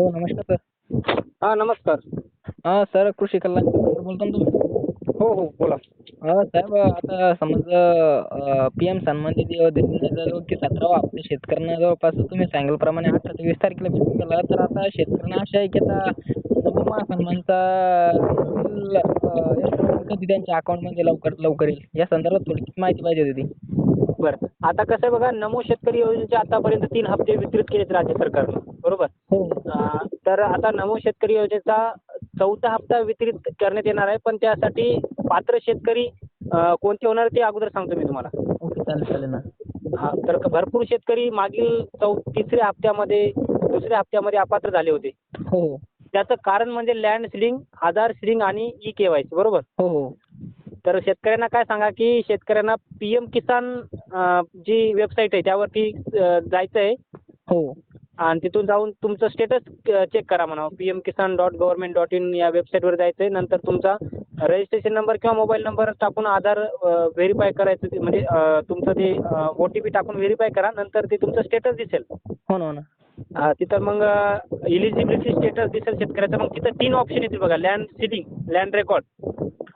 Hello नमस्कार sir. हा नमस्कार. हां सर कृषी कल्याण बोलता ना तुम्ही? हो हो बोला. हां साहेब आता समजा पी एम सन्मान निधी की सतरावा हप्ता शेतकऱ्यांना जवळपास तुम्ही सांगितल्याप्रमाणे अठरा ते वीस तारखेला भेटून गेला तर आता शेतकऱ्यांना आशा आहे की आता नवमा सन्मानचा कधी त्यांच्या अकाउंटमध्ये लवकरात लवकर येईल. या संदर्भात थोडी माहिती पाहिजे होती. बरं आता कसं आहे बघा नमो शेतकरी योजनेचे आतापर्यंत तीन हप्ते वितरित केलेत राज्य सरकारनं. बरोबर? हो. तर आता नमो शेतकरी योजनेचा चौथा हप्ता वितरित करण्यात येणार आहे पण त्यासाठी पात्र शेतकरी कोणते होणार ते अगोदर सांगतो मी तुम्हाला. ओके चालेल चालेल ना. हा तर भरपूर शेतकरी मागील चौ तिसऱ्या हप्त्यामध्ये दुसऱ्या हप्त्यामध्ये अपात्र झाले होते. हो. त्याचं कारण म्हणजे लँड सिडिंग आधार सिडिंग आणि ई के वाय सी बरोबर? हो हो. तर शेतकऱ्यांना काय सांगा की शेतकऱ्यांना पी एम किसान जी वेबसाईट आहे त्यावरती जायचं आहे हो. आणि तिथून जाऊन तुमचं स्टेटस चेक करा म्हणा. P M Kisan dot government dot in या वेबसाईटवर जायचं आहे नंतर तुमचा रजिस्ट्रेशन नंबर किंवा मोबाईल नंबर टाकून आधार व्हेरीफाय करायचं ते म्हणजे तुमचं ते ओ टी पी टाकून व्हेरीफाय करा. नंतर ते तुमचं स्टेटस दिसेल. हो ना हो ना. तिथं मग इलिजिबिलिटी स्टेटस दिसेल शेतकऱ्याचं. मग तिथं तीन ऑप्शन येतील बघा. लँड सिडिंग लँड रेकॉर्ड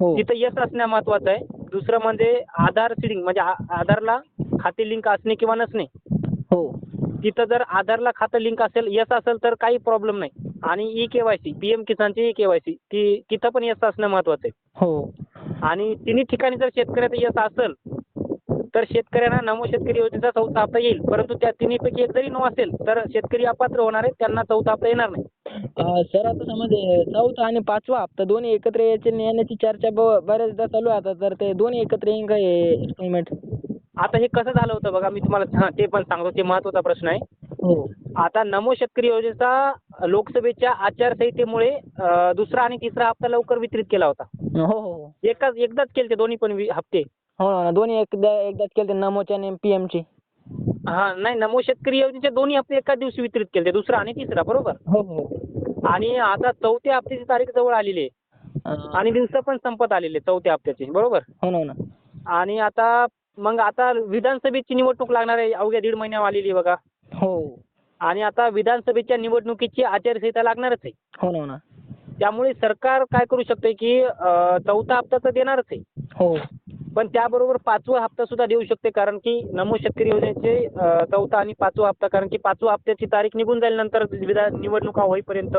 हो. तिथं यस असणं महत्वाचं आहे. दुसरं म्हणजे आधार सिडिंग म्हणजे आ- आधारला खाते लिंक असणे किंवा नसणे. हो. तिथं जर आधारला खातं लिंक असेल यस असेल तर काही प्रॉब्लेम नाही. आणि E K Y C P M किसानची E K Y C ती तिथं पण यस असणं महत्वाचं आहे. हो. आणि तिन्ही ठिकाणी जर शेतकऱ्याचं यस असेल तर शेतकऱ्यांना नमो शेतकरी योजनेचा चौथा हप्ता येईल. परंतु त्या तिन्हीपैकी एक जरी नो असेल तर शेतकरी अपात्र होणार आहेत त्यांना चौथा हप्ता येणार नाही. सर आता समज हे चौथा आणि पाचवा हप्ता दोन्ही एकत्र यायचे येण्याची चर्चा ब- बऱ्याचदा चालू आहे आता. तर ते दोन्ही एकत्र येईन का इन्स्टॉलमेंट आता हे कसं झालं होतं बघा मी तुम्हाला हां ते पण सांगतो ते महत्त्वाचा प्रश्न आहे. हो. आता नमो शेतकरी योजनेचा लोकसभेच्या आचारसंहितेमुळे अं, दुसरा आणि तिसरा हप्ता लवकर वितरित केला होता. हो हो एकाच एकदाच केले ते दोन्ही पण वि- हप्ते. हो ना दोन्ही एकदा एकदाच केले नमोच्या आणि पी एमची हा नाही नमो शेतकरी योजनेचे दोन्ही हप्ते एकाच दिवशी वितरित केले दुसरा आणि तिसरा बरोबर? हो हो. आणि आता चौथ्या हप्त्याची तारीख जवळ आलेली आहे. अं, आणि दिवस पण संपत आलेले आहेत चौथ्या हप्त्याची बरोबर? हो ना हो ना. आणि आता मग आता विधानसभेची निवडणूक लागणार आहे अवघ्या दीड महिन्यावर आलेली आहे बघा. हो. आणि आता विधानसभेच्या निवडणुकीची आचारसंहिता लागणारच आहे. हो ना हो ना. त्यामुळे सरकार काय करू शकते की अं, चौथा हप्ता तर देणारच आहे. हो. पण त्याबरोबर पाचवा हप्ता सुद्धा देऊ शकते कारण की नमो शेतकरी योजनेचे चौथा आणि पाचवा हप्ता कारण की पाचवा हप्त्याची तारीख निघून जाईल नंतर विधान निवडणुका होईपर्यंत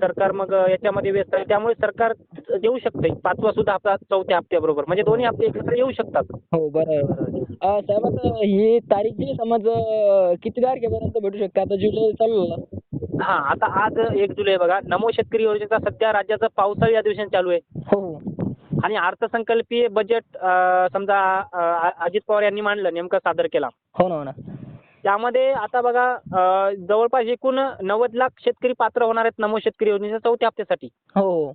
सरकार मग याच्यामध्ये व्यस्त आहे. त्यामुळे सरकार देऊ शकते. पाचवा सुद्धा हप्ता चौथ्या हप्त्याबरोबर. म्हणजे दोन्ही हप्ते एकत्र येऊ शकतात. हो बरोबर साहेब आता ही तारीख जी समज किती तारखेपर्यंत भेटू शकते? आता जुलै चालू झाला. हा आता आज एक जुलै बघा. नमो शेतकरी योजनेचा सध्या राज्याचं पावसाळी अधिवेशन चालू आहे. हो. आणि अर्थसंकल्पीय बजेट समजा अजित पवार यांनी मांडलं नेमकं सादर केला. हो ना हो ना. त्यामध्ये आता बघा जवळपास एकूण नव्वद लाख शेतकरी पात्र होणार आहेत नमो शेतकरी योजनेच्या चौथ्या हप्त्यासाठी. हो. हो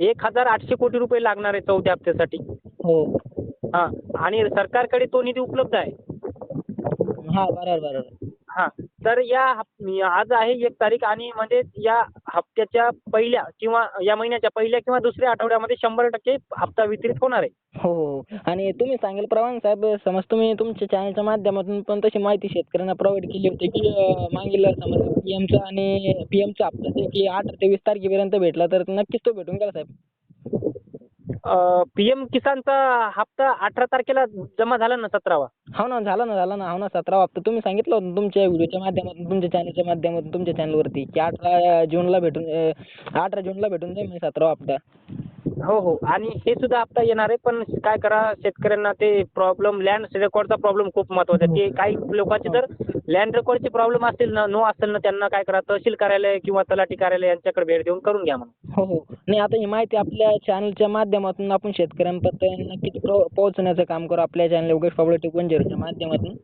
एक हजार आठशे कोटी रुपये लागणार आहे चौथ्या हप्त्यासाठी. हो. हां आणि सरकारकडे तो निधी उपलब्ध आहे. हा बरोबर बरोबर. हा. तर या हप आज आहे एक तारीख आणि म्हणजे या हप्त्याच्या पहिल्या किंवा या महिन्याच्या पहिल्या किंवा दुसऱ्या आठवड्यामध्ये शंभर टक्के हप्ता वितरित होणार आहे. हो हो. आणि तुम्ही सांगेल सांगेलप्रमाणे साहेब समज तुम्ही तुमच्या चॅनलच्या माध्यमातून पण तशी माहिती शेतकऱ्यांना प्रोव्हाइड केली होती की अं, मागील समज पीएमचा आणि पीएमचा हप्ता की अठरा ते वीस तारखेपर्यंत भेटला तर नक्कीच तो भेटून गेला साहेब. पी एम किसानचा हप्ता अठरा तारखेला जमा झाला ना सतरावा? हो ना झाला ना झाला ना. हो ना सतरा हप्ता. तुम्ही सांगितलं होतं तुमच्या व्हिडिओच्या माध्यमातून तुमच्या चॅनलच्या माध्यमातून तुमच्या चॅनलवरती की अठरा जूनला भेटून अठरा जूनला भेटून जाईल म्हणजे सतरावा हप्ता. हो हो. आणि हे सुद्धा हप्ता येणार आहे पण काय करा शेतकऱ्यांना ते प्रॉब्लेम लँड रेकॉर्डचा प्रॉब्लेम खूप महत्त्वाचा आहे. ते काही लोकांचे तर लँड रेकॉर्डचे प्रॉब्लेम असतील ना नो असेल ना त्यांना काय करा तहसील कार्यालय किंवा तलाठी कार्यालय यांच्याकडे भेट देऊन करून घ्या म्हणून. हो हो. नाही आता ही माहिती आपल्या चॅनलच्या माध्यमातून आपण शेतकऱ्यांपर्यंत नक्कीच प्रो- पोहोचण्याचं काम करू आपल्या channel Yogesh Pabale two one झिरोच्या माध्यमातून.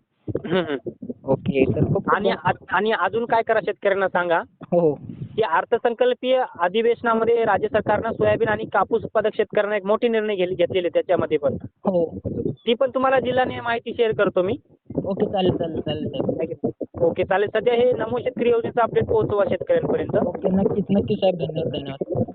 हम्म, हम्म. ओके तर खूप खूप आणि आ- आणि अजून काय करा शेतकऱ्यांना सांगा? हो हो. की अर्थसंकल्पीय अधिवेशनामध्ये राज्य सरकारनं सोयाबीन आणि कापूस उत्पादक शेतकऱ्यांना एक मोठे निर्णय घेतले घेतलेले त्याच्यामध्ये पण. हो. ती पण तुम्हाला जिल्हाने माहिती शेअर करतो मी. ओके चालेल चालेल चालेल साहेब ओके चालेल. सध्या हे नमो शेतकरी योजनेचा अपडेट पोहोचवा शेतकऱ्यांपर्यंत. ओके नक्कीच नक्कीच साहेब. धन्यवाद धन्यवाद.